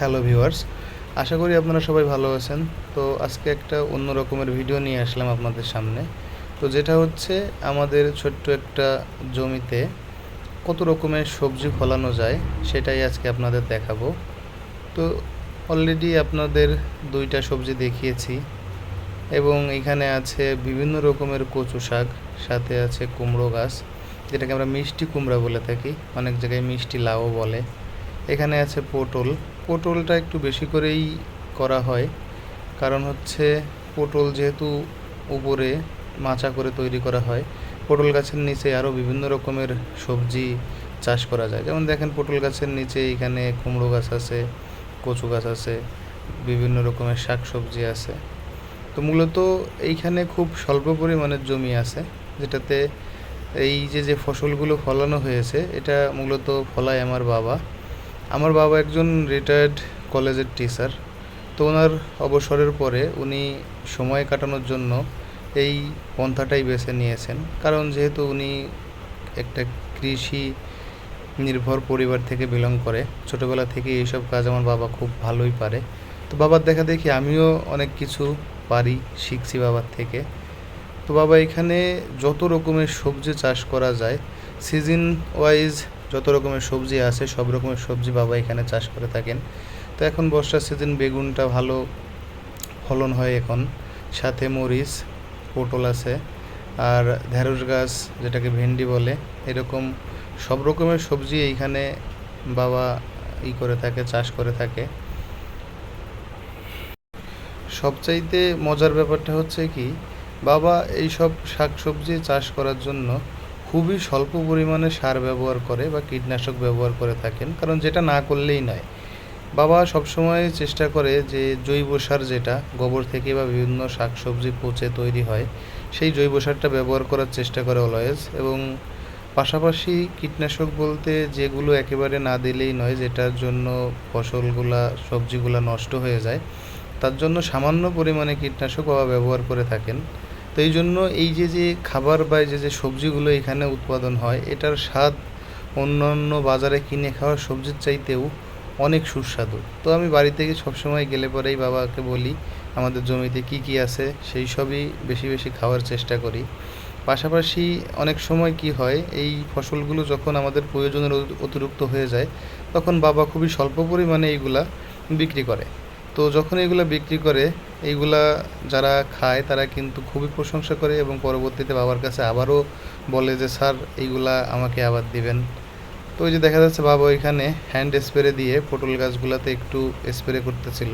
Hello viewers, আশা করি আপনারা সবাই ভালো আছেন। তো আজকে একটা অন্য রকমের ভিডিও নিয়ে আসলাম আপনাদের সামনে। তো যেটা হচ্ছে, আমাদের ছোট্ট একটা জমিতে কত রকমের সবজি ফলানো যায়, সেটাই আজকে আপনাদের দেখাবো। তো অলরেডি আপনাদের দুইটা সবজি দেখিয়েছি এবং এখানে আছে বিভিন্ন রকমের কচু শাক, সাথে আছে কুমড়ো গাছ, যেটাকে আমরা মিষ্টি কুমড়া বলে থাকি, অনেক জায়গায় মিষ্টি লাউ বলে। এখানে আছে পটল পটলটা একটু বেশি করেই করা হয়। কারণ হচ্ছে পটল যেহেতু উপরে মাচা করে তৈরি করা হয়, পটল গাছের নিচে আরও বিভিন্ন রকমের সবজি চাষ করা যায়। যেমন দেখেন, পটল গাছের নিচে এখানে কুমড়ো গাছ আছে, কচু গাছ আছে, বিভিন্ন রকমের শাক সবজি আছে। তো মূলত এইখানে খুব স্বল্প পরিমাণের জমি আছে, যেটাতে এই যে যে ফসলগুলো ফলানো হয়েছে, এটা মূলত ফলায় আমার বাবা। আমার বাবা একজন রিটায়ার্ড কলেজের টিচার তো ওনার অবসরের পরে উনি সময় কাটানোর জন্য এই পন্থাটাই বেছে নিয়েছেন। কারণ যেহেতু উনি একটা কৃষি নির্ভর পরিবার থেকে বিলং করে, ছোটোবেলা থেকে এইসব কাজ আমার বাবা খুব ভালোই পারে। তো বাবার দেখা দেখি আমিও অনেক কিছু পারি, শিখছি বাবার থেকে। তো বাবা এখানে যত রকমের সবজি চাষ করা যায় সিজন ওয়াইজ যত রকমের সবজি আছে, সব রকমের সবজি বাবা এখানে চাষ করে থাকেন। তো এখন বর্ষার সিজন বেগুনটা ভালো ফলন হয় এখন। সাথে মরিচ, পটল আছে, আর ঢেঁড়স গাছ যেটাকে ভেন্ডি বলে, এরকম সব রকমের সবজি এইখানে বাবা ই করে থাকে, চাষ করে থাকে। সবচাইতে মজার ব্যাপারটা হচ্ছে কি, বাবা এইসব শাকসবজি চাষ করার জন্য খুবই স্বল্প পরিমাণে সার ব্যবহার করে বা কীটনাশক ব্যবহার করে থাকেন, কারণ যেটা না করলেই নয়। বাবা সবসময় চেষ্টা করে যে জৈব সার যেটা, গোবর থেকে বা বিভিন্ন শাকসবজি পচে তৈরি হয়, সেই জৈব সারটা ব্যবহার করার চেষ্টা করে অলওয়েজ এবং পাশাপাশি কীটনাশক বলতে যেগুলো একেবারে না দিলেই নয়, যেটার জন্য ফসলগুলা, সবজিগুলা নষ্ট হয়ে যায়, তার জন্য সামান্য পরিমাণে কীটনাশক বাবা ব্যবহার করে থাকেন। তো এই জন্য এই যে যে খাবার বা যে যে সবজিগুলো এখানে উৎপাদন হয়, এটার স্বাদ অন্যান্য বাজারে কিনে খাওয়া সবজির চাইতেও অনেক সুস্বাদু। তো আমি বাড়ি থেকে সবসময় গেলে পরেই বাবাকে বলি, আমাদের জমিতে কি কি আছে, সেই সবই বেশি বেশি খাওয়ার চেষ্টা করি। পাশাপাশি অনেক সময় কি হয়, এই ফসলগুলো যখন আমাদের প্রয়োজনের অতিরিক্ত হয়ে যায়, তখন বাবা খুবই স্বল্প পরিমাণে এইগুলা বিক্রি করে। তো যখন এগুলা বিক্রি করে এইগুলা যারা খায় তারা কিন্তু খুবই প্রশংসা করে এবং পরবর্তীতে বাবার কাছে আবারও বলে যে, স্যার এইগুলা আমাকে আবার দিবেন। তো ওই যে দেখা যাচ্ছে বাবা ওইখানে হ্যান্ড স্প্রে দিয়ে পটল গাছগুলোতে একটু স্প্রে করতেছিল।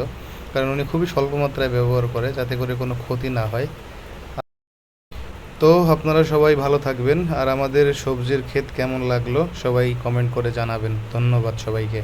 কারণ উনি খুবই স্বল্প মাত্রায় ব্যবহার করে যাতে করে কোনো ক্ষতি না হয়। তো আপনারা সবাই ভালো থাকবেন। আর আমাদের সবজির ক্ষেত কেমন লাগল সবাই কমেন্ট করে জানাবেন। ধন্যবাদ সবাইকে।